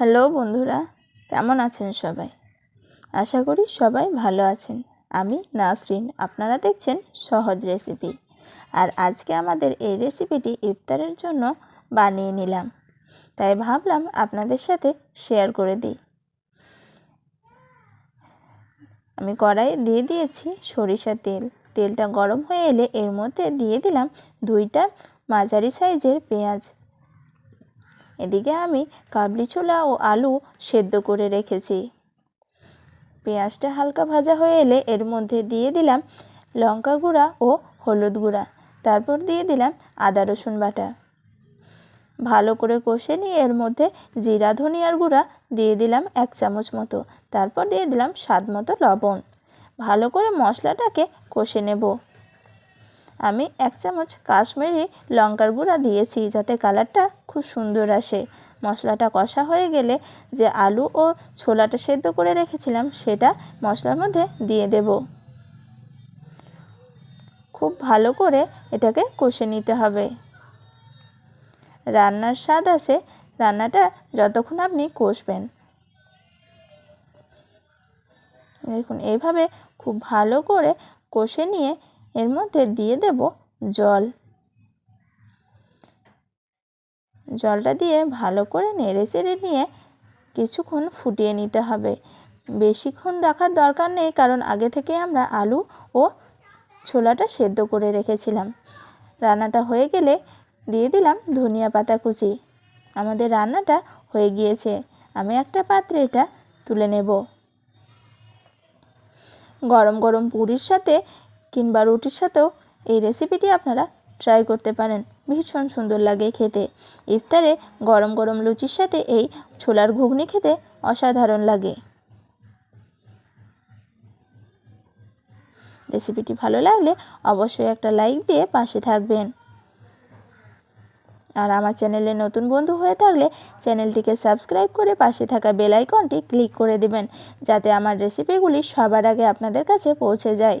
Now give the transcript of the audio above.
Hello বন্ধুরা, কেমন আছেন সবাই? আশা করি সবাই ভালো আছেন। আমি নাসরিন, আপনারা দেখছেন সহজ রেসিপি। আর আজকে আমাদের এই রেসিপিটি ইফতারের জন্য বানিয়ে নিলাম। তাই ভাবলাম আপনাদের সাথে শেয়ার করে দিই। আমি কড়াই দিয়ে দিয়েছি সরিষার তেল। তেলটা গরম হয়ে এলে এর মধ্যে দিয়ে দিলাম দুইটা মাঝারি সাইজের পেঁয়াজ। এদিকে আমি কাবলি ছোলা ও আলু সেদ্ধ করে রেখেছি। পেঁয়াজটা হালকা ভাজা হয়ে এলে এর মধ্যে দিয়ে দিলাম লঙ্কা গুঁড়া ও হলুদ গুঁড়া। তারপর দিয়ে দিলাম আদা রসুন বাটা। ভালো করে কষে নিয়ে এর মধ্যে জিরা, ধনিয়ার গুঁড়া দিয়ে দিলাম এক চামচ মতো। তারপর দিয়ে দিলাম স্বাদ মতো লবণ। ভালো করে মশলাটাকে কষে নেব। আমি এক চামচ কাশ্মীরি লঙ্কার গুঁড়া দিয়েছি যাতে কালারটা খুব সুন্দর আসে। মশলাটা কষা হয়ে গেলে যে আলু ও ছোলাটা সেদ্ধ করে রেখেছিলাম, সেটা মশলার মধ্যে দিয়ে দেব। খুব ভালো করে এটাকে কষে নিতে হবে। রান্নার স্বাদ আছে, রান্নাটা যতক্ষণ আপনি কষবেন। দেখুন এইভাবে খুব ভালো করে কষে নিয়ে এর মধ্যে দিয়ে দেব জল। জলটা দিয়ে ভালো করে নেড়ে চেড়ে নিয়ে কিছুক্ষণ ফুটিয়ে নিতে হবে। বেশিক্ষণ রাখার দরকার নেই, কারণ আগে থেকে আমরা আলু ও ছোলাটা সেদ্ধ করে রেখেছিলাম। রান্নাটা হয়ে গেলে দিয়ে দিলাম ধনিয়া পাতা কুচি। আমাদের রান্নাটা হয়ে গিয়েছে। আমি একটা পাত্রে এটা তুলে নেব। গরম গরম পুরির সাথে কিংবা রুটির সাথেও এই রেসিপিটি আপনারা ট্রাই করতে পারেন। ভীষণ সুন্দর লাগে খেতে। ইফতারে গরম গরম লুচির সাথে এই ছোলার ঘুগনি খেতে অসাধারণ লাগে। রেসিপিটি ভালো লাগলে অবশ্যই একটা লাইক দিয়ে পাশে থাকবেন। আর আমার চ্যানেলে নতুন বন্ধু হয়ে থাকলে চ্যানেলটিকে সাবস্ক্রাইব করে পাশে থাকা বেল আইকনটি ক্লিক করে দিবেন, যাতে আমার রেসিপিগুলি সবার আগে আপনাদের কাছে পৌঁছে যায়।